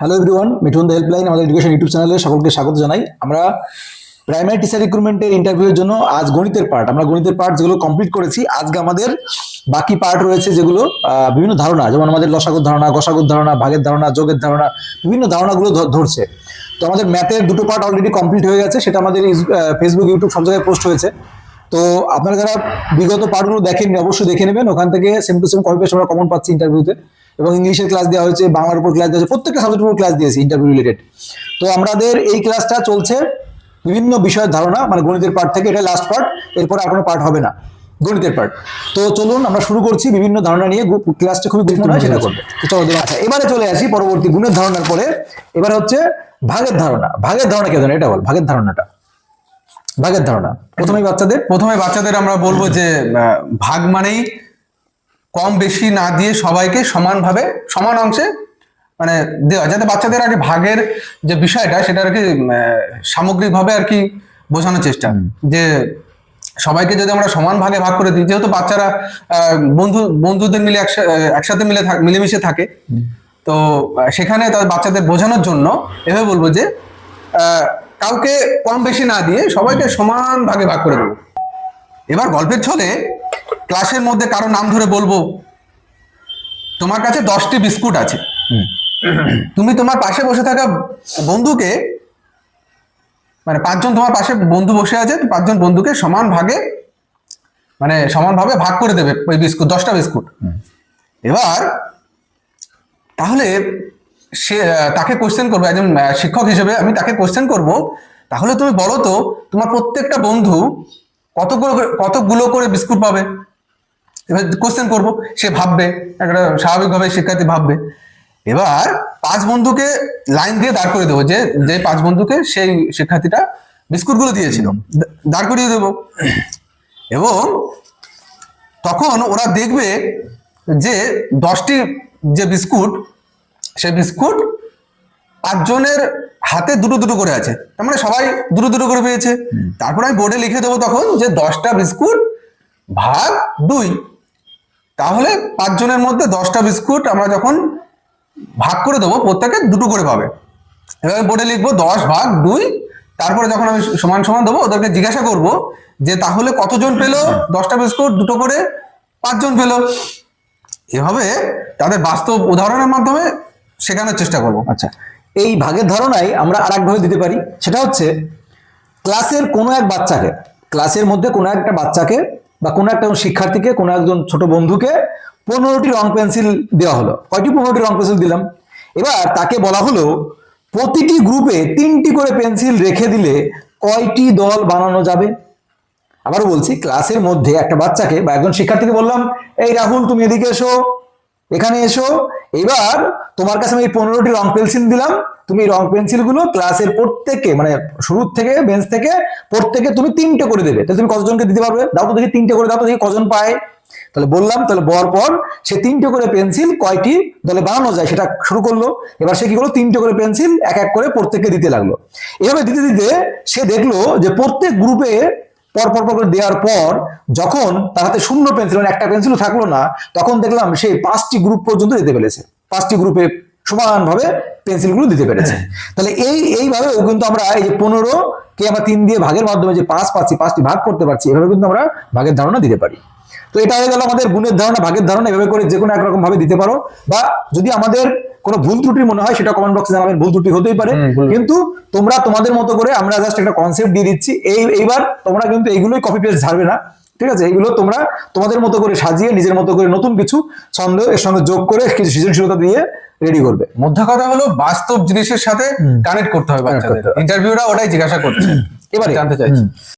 Hello everyone Mithun the helpline আমাদের education YouTube চ্যানেলে সকলকে স্বাগত জানাই। আমরা প্রাইমারি টিচার রিক্রুটমেন্টের ইন্টারভিউর জন্য আজ গণিতের পার্ট আমরা গণিতের পার্ট যেগুলো কমপ্লিট করেছি, আজকে আমাদের বাকি পার্ট রয়েছে যেগুলো বিভিন্ন ধারণা, যেমন আমাদের লসাগুর ধারণা, গসাগুর ধারণা, ভাগের ধারণা, যোগের ধারণা, বিভিন্ন ধারণাগুলো ধরছে। তো আমাদের ম্যাথের দুটো পার্ট অলরেডি কমপ্লিট হয়ে গেছে, সেটা আমাদের ফেসবুক ইউটিউব সব জায়গায় পোস্ট হয়েছে। তো আপনারা যারা বিগত পার্টগুলো দেখেননি, অবশ্যই দেখে নেবেন, ওখান থেকে সেম টু সেম কপি আমরা কমন পাচ্ছি ইন্টারভিউতে এবং ইংলিশের ক্লাস দেওয়া হয়েছে, বাংলার উপর ক্লাস দেওয়া হয়েছে, প্রত্যেকটা সাবজেক্টের উপর ক্লাস দিয়েছি ইন্টারভিউ রিলেটেড তো আমাদের এই ক্লাসটা চলছে বিভিন্ন বিষয়ের ধারণা মানে গণিতের পার্ট থেকে, এটা লাস্ট পার্ট এরপরে আর কোনো পার্ট হবে না, গণিতের পার্ট তো চলুন আমরা শুরু করছি বিভিন্ন ধারণা নিয়ে ক্লাসটা খুবই গুরুত্বপূর্ণ, সেটা করবে চলো আচ্ছা এবারে চলে আসি পরবর্তী গুণের ধারণার পরে। এবার হচ্ছে ভাগের ধারণা। ভাগের ধারণা কে এটা বল, ভাগের ধারণাটা। ভাগের ধারণা। প্রথমেই বাচ্চাদের। প্রথমে বাচ্চাদের আমরা বলব যে ভাগ মানেই কম বেশি না দিয়ে সবাইকে সমানভাবে সমান অংশে মানে দেওয়া যাতে বাচ্চাদের আগে ভাগের যে বিষয়টা সেটা আর কি সামগ্রিকভাবে আর কি বোঝানোর চেষ্টা। যে সবাইকে যদি আমরা সমান ভাগে ভাগ করে দিই যেহেতু বাচ্চারা বন্ধু বন্ধুদের মিলে একসাথে মিলে মিলেমিশে থাকে তো সেখানে তার বাচ্চাদের বোঝানোর জন্য এভাবে বলব যে কাউকে কম বেশি না দিয়ে সবাইকে সমান ভাগে ভাগ করে দেবো। এবার গল্পের ছলে ক্লাসের মধ্যে কারও নাম ধরে বলব? তোমার কাছে দশটি বিস্কুট আছে। তুমি তোমার পাশে বসে থাকা বন্ধুকে মানে পাঁচজন তোমার পাশে বন্ধু বসে আছে পাঁচজন বন্ধুকে সমান ভাগে মানে সমানভাবে ভাগ করে দেবে ওই বিস্কুট দশটা বিস্কুট। এবার তাহলে সে তাকে কোশ্চেন করব একজন শিক্ষক হিসেবে আমি তাকে কোশ্চেন করব তাহলে তুমি বলো তো তোমার প্রত্যেকটা বন্ধু কতগুলো করে- কতগুলো করে বিস্কুট পাবে? এবার কোশ্চেন করব সে ভাববে একটা স্বাভাবিকভাবে শিক্ষার্থী ভাববে। এবার পাঁচ বন্ধুকে লাইন দিয়ে দাঁড় করে দেবো যে যে পাঁচ বন্ধুকে সেই শিক্ষার্থীটা বিস্কুটগুলো দিয়েছিল। দাঁড় করিয়ে দেবো। এবং তখন ওরা দেখবে যে দশটি যে বিস্কুট সেই বিস্কুট পাঁচজনের হাতে দুটো দুটো করে আছে। তার মানে সবাই দুটো দুটো করে পেয়েছে। তারপর আমি বোর্ডে লিখে দেবো তখন যে দশটা বিস্কুট ভাগ দুই। তাহলে পাঁচজনের মধ্যে দশটা বিস্কুট আমরা যখন ভাগ করে দেবো, প্রত্যেকে দুটো করে পাবে। এবার বোর্ডে লিখব দশ ভাগ দুই, তারপরে যখন আমি সমান সমান দেবো, ওদেরকে জিজ্ঞাসা করব যে তাহলে কতজন পেল? দশটা বিস্কুট, দুটো করে পাঁচজন পেল। এভাবে তাদের বাস্তব উদাহরণের মাধ্যমে শেখানোর চেষ্টা করব। আচ্ছা এই ভাগের ধারণাই আমরা আর একভাবে দিতে পারি। সেটা হচ্ছে, ক্লাসের কোনো এক বাচ্চাকে, ক্লাসের মধ্যে কোনো একটা বাচ্চাকে বা কোনো একটা শিক্ষার্থীকে, কোনো একজন ছোট বন্ধুকে পনেরোটি রং পেন্সিল দেওয়া হলো। কয়টি পনেরোটি রং পেন্সিল দিলাম? এবার তাকে বলা হলো, প্রতিটি গ্রুপে তিনটি করে পেন্সিল রেখে দিলে কয়টি দল বানানো যাবে? আবার বলছি, ক্লাসের মধ্যে একটা বাচ্চাকে বা একজন শিক্ষার্থীকে বললাম, এই রাহুল, তুমি এদিকে এসো, এখানে এসো। এবার তোমার কাছে আমি এই পনেরোটি রং পেন্সিল দিলাম। তুমি রং পেন্সিলগুলো ক্লাসের প্রত্যেককে মানে শুরু থেকে বেঞ্চ থেকে প্রত্যেকে তুমি তিনটে করে দেবে। তাহলে তুমি কতজনকে দিতে পারবে? দাও তো দেখি তিনটে করে, দাও তো দেখি কজন পায়। তাহলে বললাম, তাহলে বর পর সে তিনটে করে পেন্সিল কয়টি দলে বানানো যায় সেটা শুরু করল। এবার সে কি করল? তিনটে করে পেন্সিল এক এক করে প্রত্যেককে দিতে লাগল। এভাবে দিতে দিতে সে দেখল যে প্রত্যেক গ্রুপে পর পর পর দেওয়ার পর যখন তার হাতে শূন্য পেন্সিল মানে একটা পেন্সিলও থাকল না, তখন দেখলাম সে পাঁচটি গ্রুপ পর্যন্ত দিতে পেরেছে। পাঁচটি গ্রুপে সমানভাবে পেন্সিলগুলো দিতে পেরেছে। তাহলে এই এইভাবে ও কিন্তু আমরা এই যে পনেরো কে আমরা তিন দিয়ে ভাগের মাধ্যমে যে পাঁচ পাচ্ছি পাঁচটি ভাগ করতে পারছি এভাবে কিন্তু আমরা ভাগের ধারণা দিতে পারি। তো এটা হয়ে গেল আমাদের গুণের ধারণা ভাগের ধারণা এভাবে করে যে কোনো একরকম ভাবে দিতে পারো বা যদি আমাদের কোনো ভুল ত্রুটি মনে হয় সেটা কমেন্ট বক্সে জানাবেন ভুল ত্রুটি হতেই পারে। কিন্তু তোমরা তোমাদের মতো করে আমরা জাস্ট একটা কনসেপ্ট দিয়ে দিচ্ছি এই এইবার তোমরা কিন্তু এইগুলোই কপি পেস্ট ঝাড়বে না। ঠিক আছে? এইগুলো তোমরা তোমাদের মতো করে সাজিয়ে নিজের মতো করে নতুন কিছু ছন্দ এর সঙ্গে যোগ করে কিছু সৃজনশীলতা দিয়ে রেডি করবে। মধ্য কথা হলো বাস্তব জিনিসের সাথে কানেক্ট করতে হবে বাচ্চাদের। ইন্টারভিউরা ওটাই জিজ্ঞাসা করছে। এবারে জানতে চাইছি।